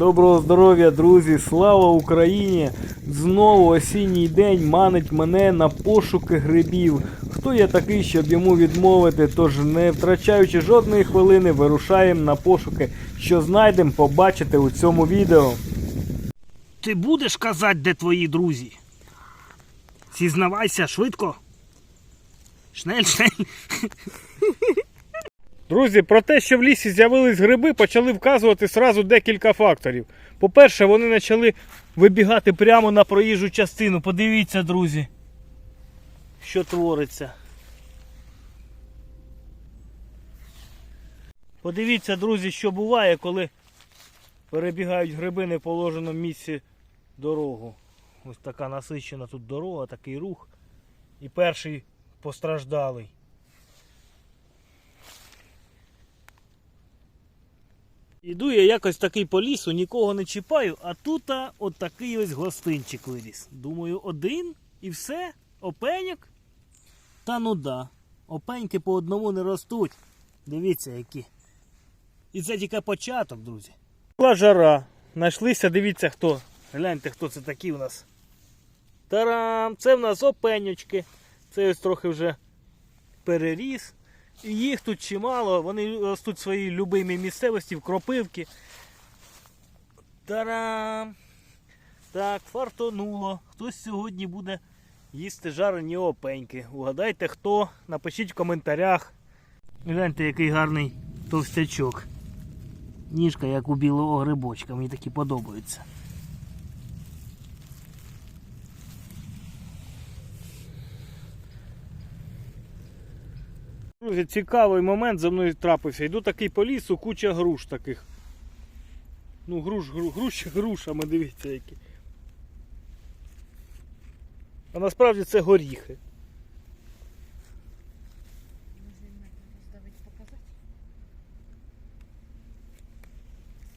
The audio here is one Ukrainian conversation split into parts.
Доброго здоров'я, друзі! Слава Україні! Знову осінній день манить мене на пошуки грибів. Хто я такий, щоб йому відмовити? Тож не втрачаючи жодної хвилини, вирушаємо на пошуки. Що знайдемо, побачите у цьому відео. Ти будеш казати, де твої друзі? Зізнавайся швидко. Шнель, шнель. Друзі, про те, що в лісі з'явились гриби, почали вказувати сразу декілька факторів. По-перше, вони почали вибігати прямо на проїжджу частину. Подивіться, друзі, що твориться. Подивіться, друзі, що буває, коли перебігають гриби не в положеному місці дорогу. Ось така насичена тут дорога, такий рух. І перший постраждалий. Іду я якось такий по лісу, нікого не чіпаю, а тут от такий ось гостинчик виріс. Думаю, один і все, опеньок. Та ну да. Опеньки по одному не ростуть. Дивіться, які. І це тільки початок, друзі. Була жара. Знайшлися, дивіться хто. Гляньте, хто це такі у нас. Тарам! Це в нас опеньочки. Це ось трохи вже переріс. Їх тут чимало, вони ростуть в своїй любимій місцевості, в кропивки. Тарам! Так, фартонуло. Хтось сьогодні буде їсти жарені опеньки. Угадайте хто, напишіть в коментарях. Гляньте, який гарний товстячок. Ніжка, як у білого грибочка, мені такі подобаються. Друзі, цікавий момент за мною трапився. Йду такий по лісу, куча груш таких. Ну, груш, гру, груш грушами, дивіться які. А насправді це горіхи.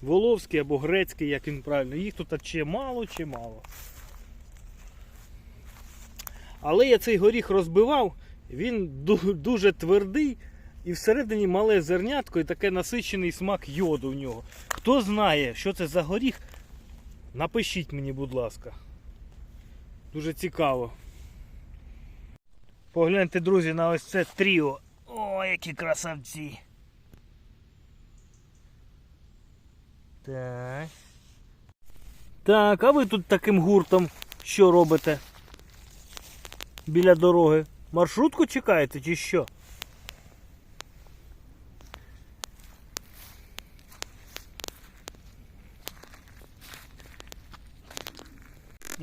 Воловський або грецький, як він правильно. Їх тут чимало, чимало. Але я цей горіх розбивав, він дуже твердий і всередині мале зернятко і таке насичений смак йоду в нього. Хто знає, що це за горіх, напишіть мені, будь ласка. Дуже цікаво. Погляньте, друзі, на ось це тріо. О, які красавці. Так. Так, а ви тут таким гуртом що робите? Біля дороги. Маршрутку чекаєте чи що?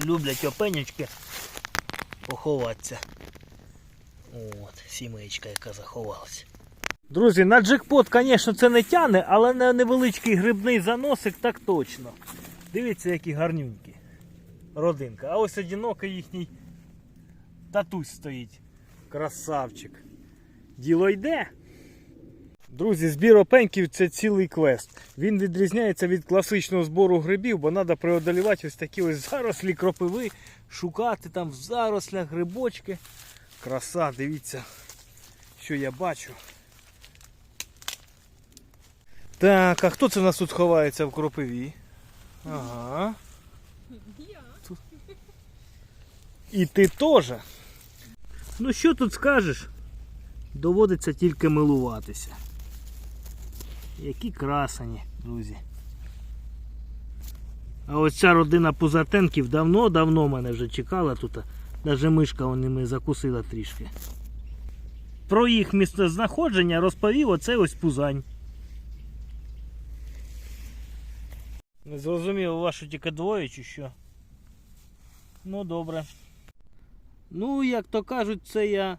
Люблять опенючки поховатися. От, сімейка, яка заховалась. Друзі, на джекпот, звісно, це не тяне, але на невеличкий грибний заносик так точно. Дивіться, які гарнюнькі. Родинка. А ось одинокий їхній татусь стоїть. Красавчик. Діло йде. Друзі, збір опеньків це цілий квест. Він відрізняється від класичного збору грибів, бо треба преодолівати ось такі ось зарослі кропиви, шукати там в зарослях грибочки. Краса, дивіться, що я бачу. Так, а хто це в нас тут ховається в кропиві? Ага. Тут. І ти теж. Ну що тут скажеш? Доводиться тільки милуватися. Які красені, друзі. А ось ця родина Пузатенків давно-давно мене вже чекала тут. Навіть мишка мене закусила трішки. Про їх місцезнаходження розповів оцей ось пузань. Не зрозумів, у вас тільки двоє чи що? Ну добре. Ну, як то кажуть, це я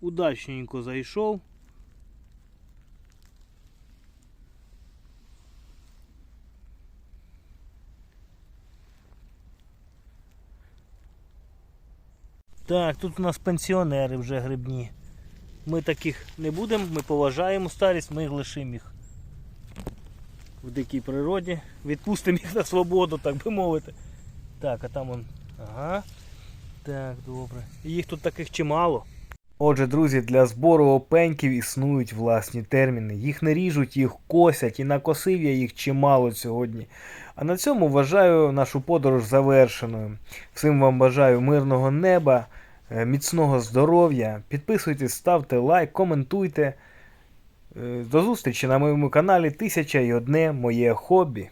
удачненько зайшов. Так, тут у нас пенсіонери вже грибні. Ми таких не будемо, ми поважаємо старість, ми лишимо їх в дикій природі. Відпустимо їх на свободу, так би мовити. Так, а там он. Ага. Так, добре. Їх тут таких чимало. Отже, друзі, для збору опеньків існують власні терміни. Їх не ріжуть, їх косять, і накосив я їх чимало сьогодні. А на цьому вважаю нашу подорож завершеною. Всім вам бажаю мирного неба, е, міцного здоров'я. Підписуйтесь, ставте лайк, коментуйте. Е, До зустрічі на моєму каналі Тисяча і одне моє хобі.